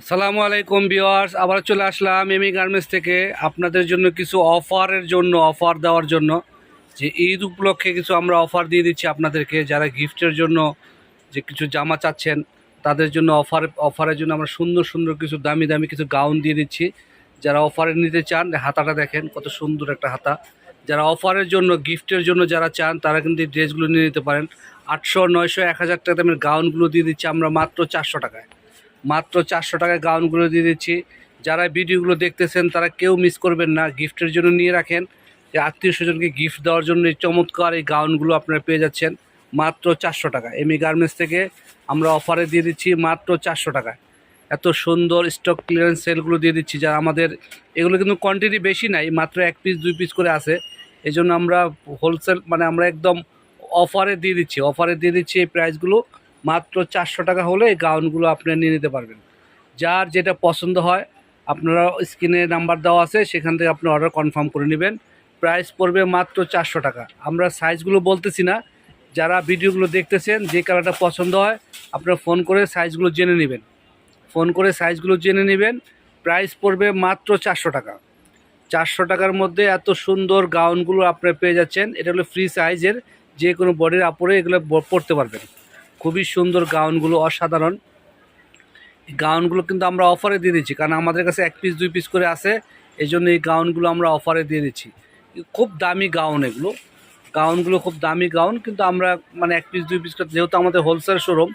আসসালামু আলাইকুম বিওয়ার্স আবার চলে আসলাম এমি গার্মেন্টস থেকে। আপনাদের জন্য কিছু অফারের জন্য, অফার দেওয়ার জন্য। যে ঈদ উপলক্ষে কিছু আমরা অফার দিয়ে দিচ্ছি আপনাদেরকে। যারা গিফটের জন্য যে কিছু জামা চাচ্ছেন, তাদের জন্য অফার, অফারের জন্য আমরা সুন্দর সুন্দর কিছু দামি দামি কিছু গাউন দিয়ে দিচ্ছি। যারা অফারে নিতে চান, হাতাটা দেখেন, কত সুন্দর একটা হাতা। যারা অফারের জন্য, গিফটের জন্য যারা চান, তারা কিন্তু ড্রেসগুলো নিয়ে নিতে পারেন। আটশো, নয়শো, এক হাজার টাকা দামের গাউনগুলো দিয়ে দিচ্ছি আমরা মাত্র চারশো টাকায়। মাত্র চারশো টাকায় গাউনগুলো দিয়ে দিচ্ছি। যারা ভিডিওগুলো দেখতেছেন, তারা কেউ মিস করবেন না। গিফটের জন্য নিয়ে রাখেন। যে আত্মীয় স্বজনকে গিফট দেওয়ার জন্য এই চমৎকার এই গাউনগুলো আপনারা পেয়ে যাচ্ছেন। মাত্র চারশো টাকা। এমি গার্মেন্টস থেকে আমরা অফারে দিয়ে দিচ্ছি মাত্র চারশো টাকায়। এত সুন্দর স্টক ক্লিয়ারেন্স সেলগুলো দিয়ে দিচ্ছি। যারা আমাদের, এগুলো কিন্তু কোয়ান্টিটি বেশি নাই, মাত্র এক পিস দুই পিস করে আছে। এই আমরা হোলসেল মানে আমরা একদম অফারে দিয়ে দিচ্ছি। অফারে দিয়ে দিচ্ছি এই প্রাইসগুলো মাত্র চারশো টাকা হলে এই গাউনগুলো আপনারা নিয়ে নিতে পারবেন। যার যেটা পছন্দ হয়, আপনারা স্ক্রিনে নাম্বার দেওয়া আছে, সেখান থেকে আপনি অর্ডার কনফার্ম করে নেবেন। প্রাইস পড়বে মাত্র চারশো টাকা। আমরা সাইজগুলো বলতেছি না। যারা ভিডিওগুলো দেখতেছেন, যে কালারটা পছন্দ হয়, আপনারা ফোন করে সাইজগুলো জেনে নেবেন। ফোন করে সাইজগুলো জেনে নেবেন। প্রাইস পড়বে মাত্র চারশো টাকা। চারশো টাকার মধ্যে এত সুন্দর গাউনগুলো আপনারা পেয়ে যাচ্ছেন। এটা হলো ফ্রি সাইজের যে কোনো বডির আপরে এগুলো পড়তে পারবেন। খুবই সুন্দর গাউনগুলো অসাধারণ। গাউনগুলো কিন্তু আমরা অফারে দিয়ে দিচ্ছি, কারণ আমাদের কাছে এক পিস দুই পিস করে আছে এই জন্য এই গাউনগুলো আমরা অফারে দিয়ে দিচ্ছি। খুব দামি গাউন এগুলো, গাউনগুলো খুব দামি গাউন, কিন্তু আমরা মানে এক পিস দুই পিস করে, যেহেতু আমাদের হোলসেল শোরুম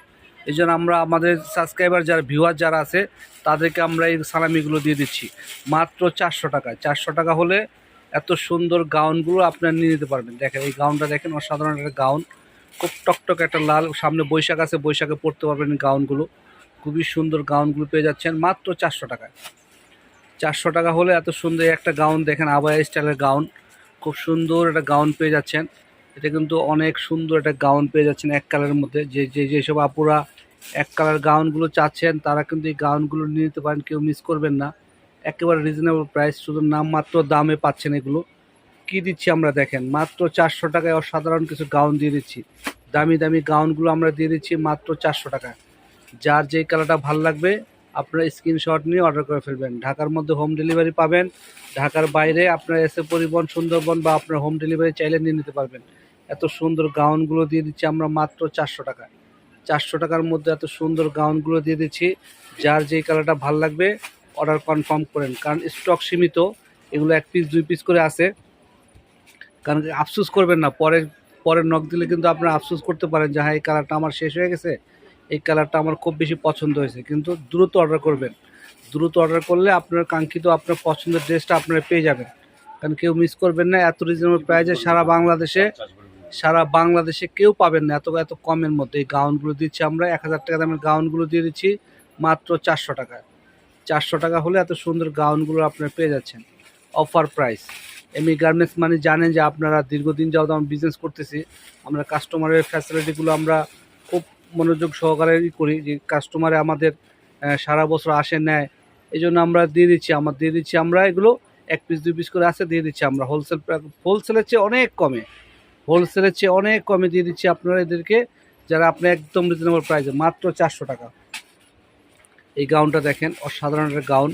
এই জন্য আমরা আমাদের সাবস্ক্রাইবার যারা ভিউয়ার যারা আছে, তাদেরকে আমরা এই সালামিগুলো দিয়ে দিচ্ছি। মাত্র চারশো টাকায়, চারশো টাকা হলে এত সুন্দর গাউনগুলো আপনারা নিয়ে নিতে পারবেন। দেখেন, এই গাউনটা দেখেন, অসাধারণ একটা গাউন। খুব টকটক একটা লাল সামনে বৈশাখ আছে, বৈশাখে পরতে পারবেন গাউনগুলো। খুবই সুন্দর গাউনগুলো পেয়ে যাচ্ছেন, মাত্র চারশো টাকায়। চারশো টাকা হলে এত সুন্দর একটা গাউন, দেখেন আবায়া স্টাইলের গাউন, খুব সুন্দর একটা গাউন পেয়ে যাচ্ছেন। এটা কিন্তু অনেক সুন্দর একটা গাউন পেয়ে যাচ্ছেন এক কালারের মধ্যে। যে যে যেসব আপুরা এক কালার গাউনগুলো চাচ্ছেন, তারা কিন্তু এই গাউনগুলো নিয়ে নিতে পারেন, কেউ মিস করবেন না। একেবারে রিজনেবল প্রাইস শুধু নামমাত্র দামে পাচ্ছেন এগুলো। কি দিচ্ছি আমরা দেখেন, মাত্র চারশো টাকায় অসাধারণ কিছু গাউন দিয়ে দিচ্ছি। দামি দামি গাউনগুলো আমরা দিয়ে দিচ্ছি মাত্র চারশো টাকায়। যার যেই কালারটা ভালো লাগবে, আপনারা স্ক্রিনশট নিয়ে অর্ডার করে ফেলবেন। ঢাকার মধ্যে হোম ডেলিভারি পাবেন, ঢাকার বাইরে আপনার এসে পরিবহন সুন্দরবন বা আপনার হোম ডেলিভারি চাইলে নিয়ে নিতে পারবেন। এত সুন্দর গাউনগুলো দিয়ে দিচ্ছি আমরা মাত্র চারশো টাকা চারশো টাকার মধ্যে এত সুন্দর গাউনগুলো দিয়ে দিচ্ছি। যার যেই কালারটা ভালো লাগবে অর্ডার কনফার্ম করেন। কারণ স্টক সীমিত, এগুলো এক পিস দুই পিস করে আছে। কারণ আফসোস করবেন না পরে পরে নখ দিলে কিন্তু আপনারা আফসোস করতে পারেন যে হ্যাঁ এই কালারটা আমার শেষ হয়ে গেছে, এই কালারটা আমার খুব বেশি পছন্দ হয়েছে। কিন্তু দ্রুত অর্ডার করবেন। দ্রুত অর্ডার করলে আপনার কাঙ্ক্ষিত, আপনার পছন্দের ড্রেসটা আপনারা পেয়ে যাবেন। কারণ কেউ মিস করবেন না, এত রিজনেবল প্রাইজে সারা বাংলাদেশে সারা বাংলাদেশে কেউ পাবেন না। এত এত কমের মধ্যে এই গাউনগুলো দিচ্ছি আমরা, এক হাজার টাকা দামের গাউনগুলো দিয়ে দিচ্ছি মাত্র চারশো টাকা চারশো টাকা হলে এত সুন্দর গাউনগুলো আপনারা পেয়ে যাচ্ছেন। Offer price. এমনি গার্মেন্টস মানে জানেন যে আপনারা দীর্ঘদিন যাওয়া আমরা বিজনেস করতেছি, আমরা কাস্টমারের ফ্যাসিলিটিগুলো আমরা খুব মনোযোগ সহকারে করি যে কাস্টমারে আমাদের সারা বছর আসে নেয় এই জন্য আমরা দিয়ে দিচ্ছি, আমার দিয়ে দিচ্ছি, আমরা এগুলো এক পিস দুই পিস করে আছে, দিয়ে দিচ্ছি আমরা। হোলসেল হোলসেলের চেয়ে অনেক কমে। হোলসেলের চেয়ে অনেক কমে দিয়ে দিচ্ছি আপনারা এদেরকে, যারা আপনি একদম রিজনেবল প্রাইসে মাত্র চারশো টাকা। এই গাউনটা দেখেন, অসাধারণ একটা গাউন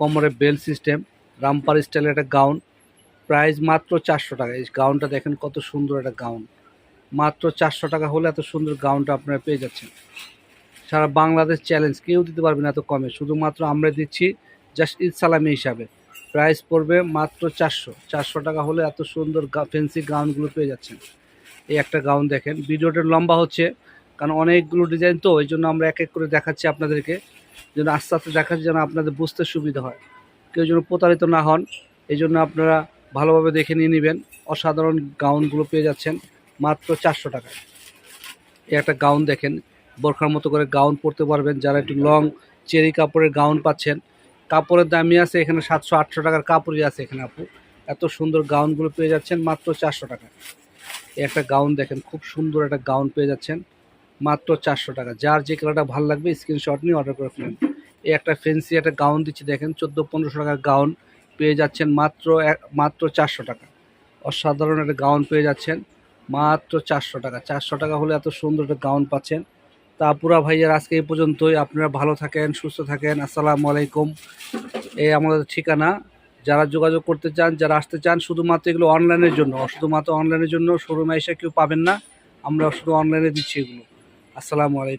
কোমরে বেল সিস্টেম রামপার স্টাইলের একটা গাউন। প্রাইস মাত্র চারশো টাকা। এই গাউনটা দেখেন কত সুন্দর একটা গাউন। মাত্র চারশো টাকা হলে এত সুন্দর গাউনটা আপনারা পেয়ে যাচ্ছেন। সারা বাংলাদেশ চ্যালেঞ্জ, কেউ দিতে পারবে না এত কমে। শুধুমাত্র আমরা দিচ্ছি জাস্ট ঈদ সালামি হিসাবে। প্রাইস পড়বে মাত্র চারশো। চারশো টাকা হলে এত সুন্দর ফেন্সি গাউনগুলো পেয়ে যাচ্ছেন। এই একটা গাউন দেখেন। ভিডিওটা লম্বা হচ্ছে, কারণ অনেকগুলো ডিজাইন তো, ওই জন্য আমরা এক এক করে দেখাচ্ছি আপনাদেরকে। যেন আস্তে আস্তে দেখাচ্ছি যেন আপনাদের বুঝতে সুবিধা হয়। কেউ যেন প্রতারিত না হন এই জন্য আপনারা ভালোভাবে দেখে নিয়ে নেবেন। অসাধারণ গাউনগুলো পেয়ে যাচ্ছেন, মাত্র চারশো টাকায় এই একটা গাউন দেখেন, বোরখার মতো করে গাউন পরতে পারবেন যারা একটু লং চেরি কাপড়ের গাউন পাচ্ছেন। কাপড়ের দামই আছে এখানে সাতশো, আটশো টাকার কাপড়ই আছে এখানে আপু। এত সুন্দর গাউনগুলো পেয়ে যাচ্ছেন, মাত্র চারশো টাকা। একটা গাউন দেখেন, খুব সুন্দর একটা গাউন পেয়ে যাচ্ছেন, মাত্র চারশো টাকা। যার যে কালারটা ভালো লাগবে, স্ক্রিনশট নিয়ে অর্ডার করে ফেলেন। এই একটা ফেন্সি একটা গাউন দিচ্ছি, দেখেন চোদ্দ, পনেরোশো টাকার গাউন পেয়ে যাচ্ছেন মাত্র মাত্র চারশো টাকা। অসাধারণ একটা গাউন পেয়ে যাচ্ছেন মাত্র চারশো টাকা। চারশো টাকা হলে এত সুন্দর একটা গাউন পাচ্ছেন। তা পুরা ভাইয়ের আজকে এই পর্যন্তই। আপনারা ভালো থাকেন, সুস্থ থাকেন। আসসালামু আলাইকুম। এই আমাদের ঠিকানা। যারা যোগাযোগ করতে চান, যারা আসতে চান, শুধুমাত্র এগুলো অনলাইনের জন্য, শুধুমাত্র অনলাইনের জন্য শোরুমে এসে কেউ পাবেন না। আমরা শুধু অনলাইনে দিচ্ছি এগুলো। আসসালামু আলাইকুম।